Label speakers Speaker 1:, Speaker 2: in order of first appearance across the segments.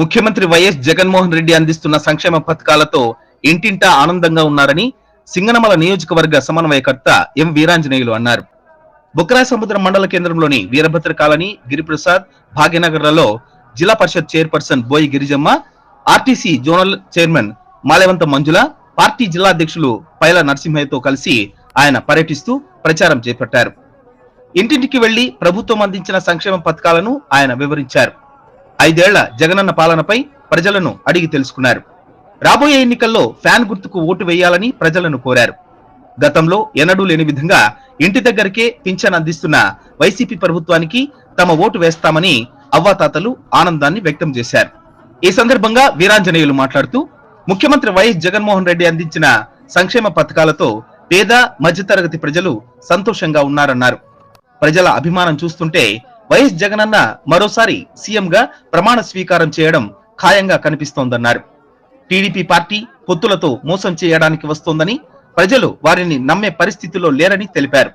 Speaker 1: ముఖ్యమంత్రి వైఎస్ జగన్మోహన్ రెడ్డి అందిస్తున్న సంక్షేమ పథకాలతో ఇంటింటా ఆనందంగా ఉన్నారని సింగనమల నియోజకవర్గ సమన్వయకర్త ఎం వీరాంజనేయులు అన్నారు. బుక్రా సముద్రం మండల కేంద్రంలోని వీరభద్ర కాలనీ గిరిప్రసాద్ భాగ్యనగర్లలో జిల్లా పరిషత్ chairperson Boyi Girijamma RTC zonal chairman Malavantha Manjula party జిల్లా అధ్యక్షులు పైల నరసింహయ్యతో కలిసి ఆయన పర్యటిస్తూ ప్రచారం చేపట్టారు. ఇంటింటికి వెళ్ళి ప్రభుత్వం అందించిన సంక్షేమ పథకాలను ఆయన వివరించారు. ఐదేళ్ళ జగనన్న పాలనపై ప్రజలను అడిగి తెలుసుకున్నారు. రాబోయే ఎన్నికల్లో ఫ్యాన్ గుర్తుకు ఓటు వేయాలని ప్రజలను కోరారు. గతంలో ఎన్నడూ లేని విధంగా ఇంటి దగ్గరకే పింఛన్ అందిస్తున్న వైసీపీ ప్రభుత్వానికి తమ ఓటు వేస్తామని అవ్వాతాతలు ఆనందాన్ని వ్యక్తం చేశారు. ఈ సందర్భంగా వీరాంజనేయులు మాట్లాడుతూ ముఖ్యమంత్రి వైఎస్ జగన్మోహన్ రెడ్డి అందించిన సంక్షేమ పథకాలతో పేద మధ్యతరగతి ప్రజలు సంతోషంగా ఉన్నారన్నారు. ప్రజల అభిమానం చూస్తుంటే వైఎస్ జగనన్న మరోసారి సీఎంగా ప్రమాణ స్వీకారం చేయడం ఖాయంగా కనిపిస్తోందన్నారు. టీడీపీ పార్టీ పొత్తులతో మోసం చేయడానికి వస్తోందని ప్రజలు వారిని నమ్మే పరిస్థితిలో లేరని తెలిపారు.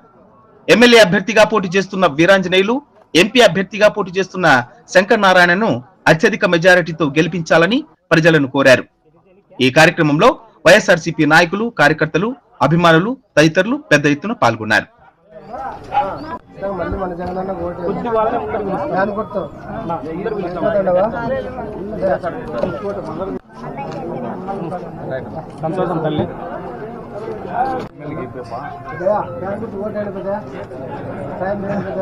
Speaker 1: ఎమ్మెల్యే అభ్యర్థిగా పోటీ చేస్తున్న వీరాంజనేయులు ఎంపీ అభ్యర్థిగా పోటీ చేస్తున్న శంకర్ నారాయణను అత్యధిక మెజారిటీతో గెలిపించాలని ప్రజలను కోరారు. ఈ కార్యక్రమంలో వైఎస్ఆర్సీపీ నాయకులు కార్యకర్తలు అభిమానులు తదితరులు పెద్ద ఎత్తున పాల్గొన్నారు.
Speaker 2: మళ్ళీ మన జగనన్న ఓటు ఫ్యాన్ కొట్టు అయిపోతాడవా?
Speaker 3: సంతోషం తల్లి
Speaker 2: ఓటు పెద్ద. టైం లేదు పెద్ద.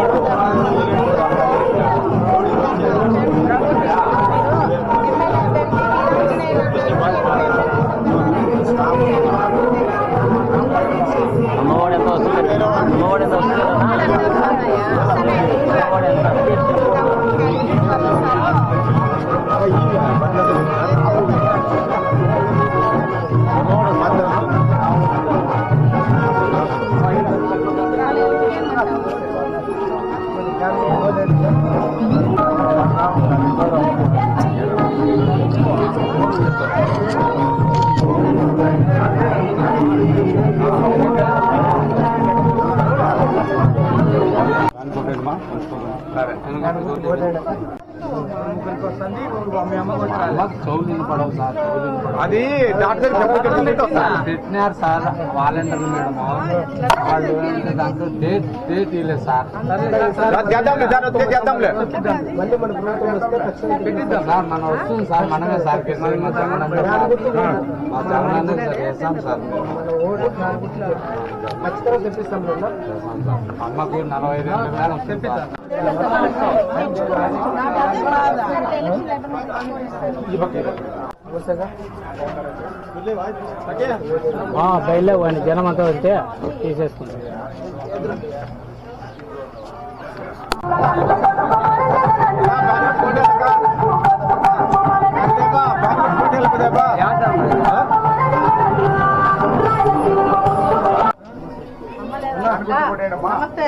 Speaker 2: ముగ్గురికి వస్తుంది, మీ సార్
Speaker 4: అది డాక్టర్
Speaker 2: పెట్టినారు సార్ వాలంటీర్ మేడం వాళ్ళు దాంట్లో డేట్ డేట్ ఇవ్వలేదు సార్.
Speaker 4: సార్ వస్తే చేద్దాంలే
Speaker 2: మళ్ళీ మన పెట్టిద్దాం సార్ వస్తుంది సార్ మనమే సార్ మా జగన్ అన్న సార్. అమ్మకు నలభై ఐదు ఏళ్ళ మీద వస్తుంది సార్. బయలు వాడిని. జనం అంతా వస్తే తీసేసుకుంటాం
Speaker 5: నమస్తే.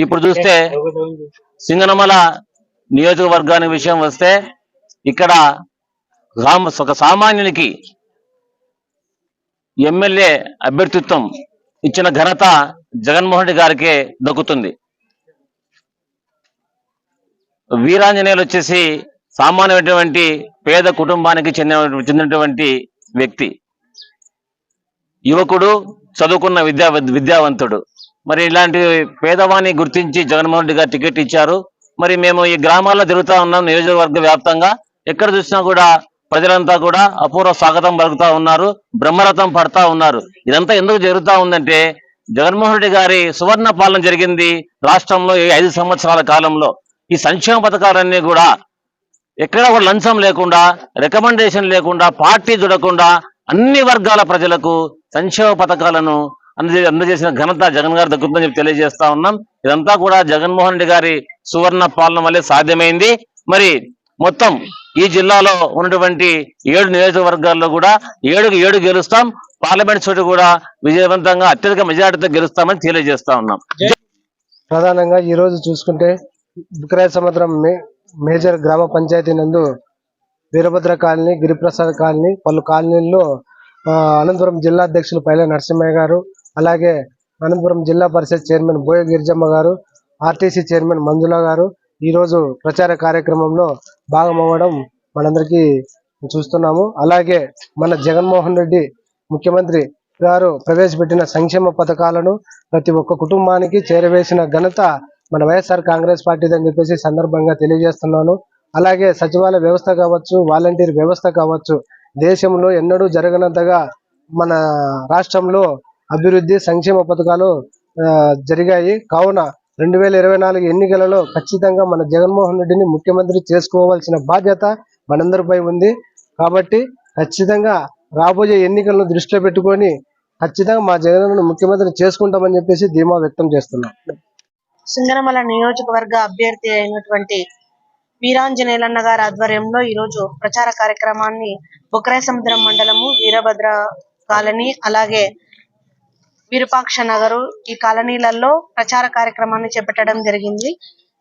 Speaker 3: ఇప్పుడు చూస్తే సింగనమల నియోజకవర్గానికి విషయం వస్తే ఇక్కడ ఒక సామాన్యునికి ఎమ్మెల్యే అభ్యర్థిత్వం ఇచ్చిన ఘనత జగన్మోహన్ రెడ్డి గారికే దక్కుతుంది. వీరాంజనేయులు వచ్చేసి సామాన్యమైనటువంటి పేద కుటుంబానికి చెందిన చెందినటువంటి వ్యక్తి. యువకుడు చదువుకున్న విద్యా విద్యావంతుడు. మరి ఇలాంటి పేదవాన్ని గుర్తించి జగన్మోహన్ రెడ్డి గారు టికెట్ ఇచ్చారు. మరి మేము ఈ గ్రామాల్లో తిరుగుతా ఉన్నాం నియోజకవర్గ వ్యాప్తంగా. ఎక్కడ చూసినా కూడా ప్రజలంతా కూడా అపూర్వ స్వాగతం పలుకుతా ఉన్నారు బ్రహ్మరథం పడతా ఉన్నారు. ఇదంతా ఎందుకు జరుగుతూ ఉందంటే జగన్మోహన్ రెడ్డి గారి సువర్ణ పాలన జరిగింది రాష్ట్రంలో ఈ ఐదు సంవత్సరాల కాలంలో. ఈ సంక్షేమ పథకాలన్నీ కూడా ఎక్కడ ఒక లంచం లేకుండా రికమెండేషన్ లేకుండా పార్టీ చూడకుండా అన్ని వర్గాల ప్రజలకు సంక్షేమ పథకాలను అందజే అందజేసిన ఘనత జగన్ గారి దగ్గరుందని చెప్పి తెలియజేస్తా ఉన్నాం. ఇదంతా కూడా జగన్మోహన్ రెడ్డి గారి సువర్ణ పాలన వల్లే సాధ్యమైంది. మరి మొత్తం ఈ జిల్లాలో ఉన్నటువంటి ఏడు నియోజకవర్గాల్లో కూడా ఏడుకు ఏడు గెలుస్తాం. పార్లమెంట్ చోటు కూడా విజయవంతంగా అత్యధిక మెజార్టీతో గెలుస్తామని తెలియజేస్తా ఉన్నాం.
Speaker 2: ప్రధానంగా ఈ రోజు చూసుకుంటే బుక్రాయ సముద్రం మేజర్ గ్రామ పంచాయతీ నందు వీరభద్ర కాలనీ గిరిప్రసాద్ కాలనీ పలు కాలనీల్లో అనంతపురం జిల్లా అధ్యక్షులు పైల నరసింహయ్య గారు అలాగే అనంతపురం జిల్లా పరిషత్ చైర్మన్ బోయ గిరిజమ్మ గారు ఆర్టీసీ చైర్మన్ మంజుల గారు ఈరోజు ప్రచార కార్యక్రమంలో భాగమవ్వడం మనందరికీ చూస్తున్నాము. అలాగే మన జగన్మోహన్ రెడ్డి ముఖ్యమంత్రి గారు ప్రవేశపెట్టిన సంక్షేమ పథకాలను ప్రతి ఒక్క కుటుంబానికి చేరవేసిన ఘనత మన వైఎస్ఆర్ కాంగ్రెస్ పార్టీది అని చెప్పేసి సందర్భంగా తెలియజేస్తున్నాను. అలాగే సచివాలయ వ్యవస్థ కావచ్చు వాలంటీర్ వ్యవస్థ కావచ్చు దేశంలో ఎన్నడూ జరగనంతగా మన రాష్ట్రంలో అభివృద్ధి సంక్షేమ పథకాలు జరిగాయి. కావున రెండు వేల ఇరవై నాలుగు ఎన్నికలలో ఖచ్చితంగా మన జగన్మోహన్ రెడ్డిని ముఖ్యమంత్రి చేసుకోవాల్సిన బాధ్యత మనందరిపై ఉంది. కాబట్టి ఖచ్చితంగా రాబోయే ఎన్నికలను దృష్టిలో పెట్టుకొని ఖచ్చితంగా మా జగన్ ముఖ్యమంత్రిని చేసుకుంటామని చెప్పేసి ధీమా వ్యక్తం చేస్తున్నాం.
Speaker 6: సింగనమల నియోజకవర్గ అభ్యర్థి అయినటువంటి వీరాంజనేయులన్న గారి ఆధ్వర్యంలో ఈ రోజు ప్రచార కార్యక్రమాన్ని బుకరాయ సముద్రం మండలము వీరభద్ర కాలనీ అలాగే విరూపాక్ష నగరు ఈ కాలనీలలో ప్రచార కార్యక్రమాన్ని చేపట్టడం జరిగింది.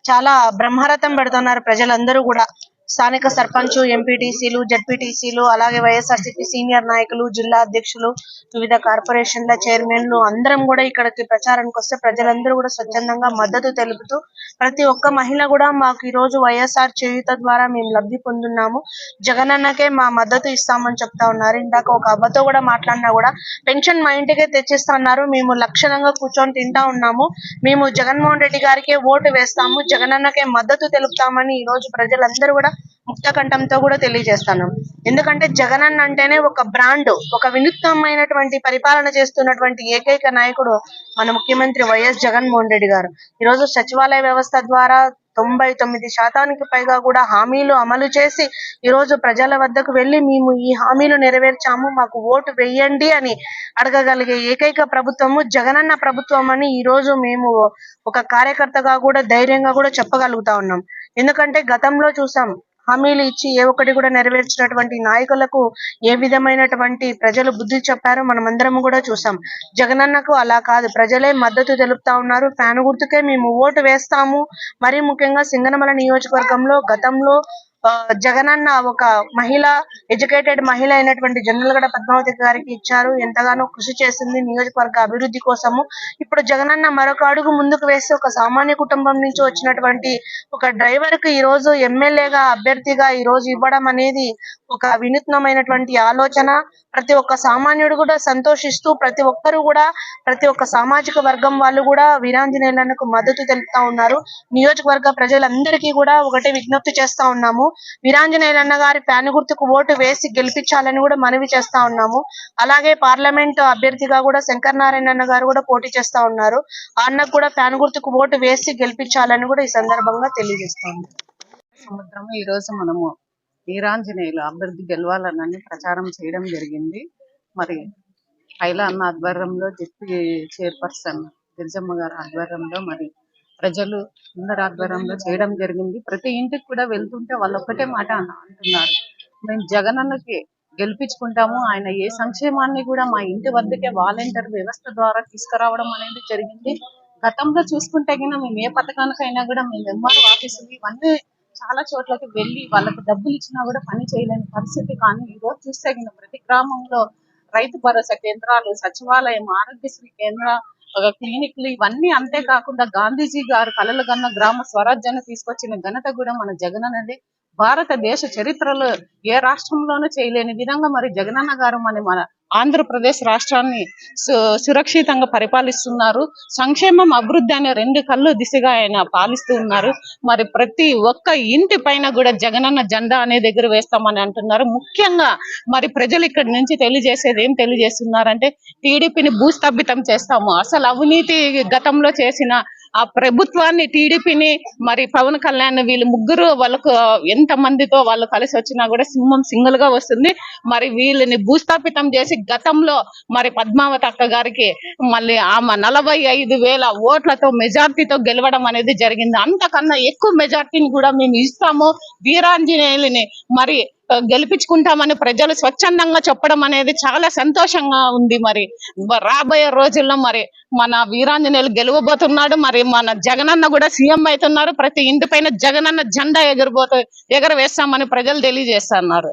Speaker 6: చాలా బ్రహ్మరథం పెడుతున్నారు ప్రజలందరూ కూడా. స్థానిక సర్పంచ్ ఎంపీటీసీలు జడ్పీటీసీలు అలాగే వైఎస్ఆర్సీపీ సీనియర్ నాయకులు జిల్లా అధ్యక్షులు వివిధ కార్పొరేషన్ల చైర్మన్లు అందరం కూడా ఇక్కడికి ప్రచారానికి వస్తే ప్రజలందరూ కూడా స్వచ్ఛందంగా మద్దతు తెలుపుతూ ప్రతి ఒక్క మహిళ కూడా మాకు ఈ రోజు వైఎస్ఆర్ చేయుత ద్వారా మేము లబ్ధి పొందున్నాము. జగనన్నకే మా మద్దతు ఇస్తామని చెప్తా ఉన్నారు. ఇందాక ఒక అవ్వతో కూడా మాట్లాడినా కూడా పెన్షన్ మా ఇంటికే తెచ్చిస్తా ఉన్నారు మేము లక్షణంగా కూర్చొని తింటా ఉన్నాము. మేము జగన్మోహన్ రెడ్డి గారికే ఓటు వేస్తాము. జగనన్నకే మద్దతు తెలుపుతామని ఈ రోజు ప్రజలందరూ కూడా ముక్తకంఠంతో కూడా తెలియజేస్తాను. ఎందుకంటే జగనన్న అంటేనే ఒక బ్రాండ్ ఒక వినూత్నమైనటువంటి పరిపాలన చేస్తున్నటువంటి ఏకైక నాయకుడు మన ముఖ్యమంత్రి వైఎస్ జగన్మోహన్ రెడ్డి గారు. ఈరోజు సచివాలయ వ్యవస్థ ద్వారా తొంభై తొమ్మిది శాతానికి పైగా కూడా హామీలు అమలు చేసి ఈ రోజు ప్రజల వద్దకు వెళ్ళి మేము ఈ హామీలు నెరవేర్చాము మాకు ఓటు వెయ్యండి అని అడగగలిగే ఏకైక ప్రభుత్వము జగనన్న ప్రభుత్వం అని ఈ రోజు మేము ఒక కార్యకర్తగా కూడా ధైర్యంగా కూడా చెప్పగలుగుతా ఉన్నాం. ఎందుకంటే గతంలో చూసాం హామీలు ఇచ్చి ఏ ఒక్కటి కూడా నెరవేర్చినటువంటి నాయకులకు ఏ విధమైనటువంటి ప్రజలు బుద్ధి చెప్పారో మనమందరం కూడా చూసాం. జగనన్నకు అలా కాదు. ప్రజలే మద్దతు తెలుపుతా ఉన్నారు. ఫ్యాన్ గుర్తుకే మేము ఓటు వేస్తాము. మరీ ముఖ్యంగా సింగనమల నియోజకవర్గంలో గతంలో జగనన్న ఒక మహిళ ఎడ్యుకేటెడ్ మహిళ అయినటువంటి జనరల్గడ పద్మావతి గారికి ఇచ్చారు. ఎంతగానో కృషి చేసింది నియోజకవర్గ అభివృద్ధి కోసము. ఇప్పుడు జగనన్న మరొక అడుగు ముందుకు వేసి ఒక సామాన్య కుటుంబం నుంచి వచ్చినటువంటి ఒక డ్రైవర్కు ఈ రోజు ఎమ్మెల్యేగా అభ్యర్థిగా ఈ రోజు ఇవ్వడం అనేది ఒక వినూత్నమైనటువంటి ఆలోచన. ప్రతి ఒక్క సామాన్యుడు కూడా సంతోషిస్తూ ప్రతి ఒక్కరు కూడా ప్రతి ఒక్క సామాజిక వర్గం వాళ్ళు కూడా వీరాంజనేయులకు మద్దతు తెలుపుతా ఉన్నారు. నియోజకవర్గ ప్రజలందరికీ కూడా ఒకటే విజ్ఞప్తి చేస్తా ఉన్నాము. వీరాంజనేయులన్న గారి ఫ్యాన్ గుర్తుకు ఓటు వేసి గెలిపించాలని కూడా మనవి చేస్తా ఉన్నాము. అలాగే పార్లమెంట్ అభ్యర్థిగా కూడా శంకర్ నారాయణ అన్న గారు కూడా పోటీ చేస్తా ఉన్నారు. ఆ అన్నకు కూడా ఫ్యాన్ గుర్తుకు ఓటు వేసి గెలిపించాలని కూడా ఈ సందర్భంగా తెలియజేస్తాము.
Speaker 7: సముద్రం ఈ రోజు మనము వీరాంజనేయులు అభ్యర్థి గెలవాలనని ప్రచారం చేయడం జరిగింది. మరి పైలా అన్న ఆధ్వర్యంలో డిప్యూటీ చైర్పర్సన్ గిరిజమ్మ గారి ఆధ్వర్యంలో మరి ప్రజలు అందరి ఆధ్వర్యంలో చేయడం జరిగింది. ప్రతి ఇంటికి కూడా వెళ్తుంటే వాళ్ళు ఒక్కటే మాట అంటున్నారు. మేము జగనన్నకి గెలిపించుకుంటాము. ఆయన ఏ సంక్షేమాన్ని కూడా మా ఇంటి వద్దకే వాలంటీర్ వ్యవస్థ ద్వారా తీసుకురావడం అనేది జరిగింది. గతంలో చూసుకుంటే గిన మేము ఏ పథకానికైనా కూడా మేము ఎంఆర్ఓ ఆఫీసులు ఇవన్నీ చాలా చోట్లకి వెళ్ళి వాళ్ళకి డబ్బులు ఇచ్చినా కూడా పని చేయలేని పరిస్థితి. కానీ ఈ రోజు చూస్తే గిన ప్రతి గ్రామంలో రైతు భరోసా కేంద్రాలు సచివాలయం ఆరోగ్యశ్రీ కేంద్ర క్లినిక్లు ఇవన్నీ అంతేకాకుండా గాంధీజీ గారు కలలు కన్న గ్రామ స్వరాజ్యాన్ని తీసుకొచ్చిన ఘనత కూడా మన జగన్ అనేది భారతదేశ చరిత్రలో ఏ రాష్ట్రంలోనూ చేయలేని విధంగా మరి జగనన్న గారు మన మన ఆంధ్రప్రదేశ్ రాష్ట్రాన్ని సు- సురక్షితంగా పరిపాలిస్తున్నారు. సంక్షేమం అభివృద్ధి అనే రెండు కళ్ళు దిశగా ఆయన పాలిస్తూ ఉన్నారు. మరి ప్రతి ఒక్క ఇంటి పైన కూడా జగనన్న జెండా అనే దగ్గర వేస్తామని అంటున్నారు. ముఖ్యంగా మరి ప్రజలు ఇక్కడి నుంచి తెలియజేసేది ఏం తెలియజేస్తున్నారంటే టీడీపీని భూస్థాపితం చేస్తాము. అసలు అవినీతి గతంలో చేసిన ఆ ప్రభుత్వాన్ని టీడీపీని మరి పవన్ కళ్యాణ్ వీళ్ళు ముగ్గురు వాళ్ళకు ఎంత మందితో వాళ్ళు కలిసి వచ్చినా కూడా సింహం సింగిల్గా వస్తుంది. మరి వీళ్ళని భూస్థాపితం చేసి గతంలో మరి పద్మావతి అక్క గారికి మళ్ళీ ఆమె నలభై ఐదు వేల ఓట్లతో మెజార్టీతో గెలవడం అనేది జరిగింది. అంతకన్నా ఎక్కువ మెజార్టీని కూడా మేము ఇస్తాము. వీరాంజనేయులని మరి గెలిపించుకుంటామని ప్రజలు స్వచ్ఛందంగా చెప్పడం అనేది చాలా సంతోషంగా ఉంది మరి. రాబోయే రోజుల్లో మరి మన వీరాంజనేయులు గెలవబోతున్నాడు మరి మన జగనన్న కూడా సీఎం అవుతున్నారు. ప్రతి ఇంటి పైన జగనన్న జెండా ఎగరబోతు ఎగరవేస్తామని ప్రజలు తెలియజేస్తున్నారు.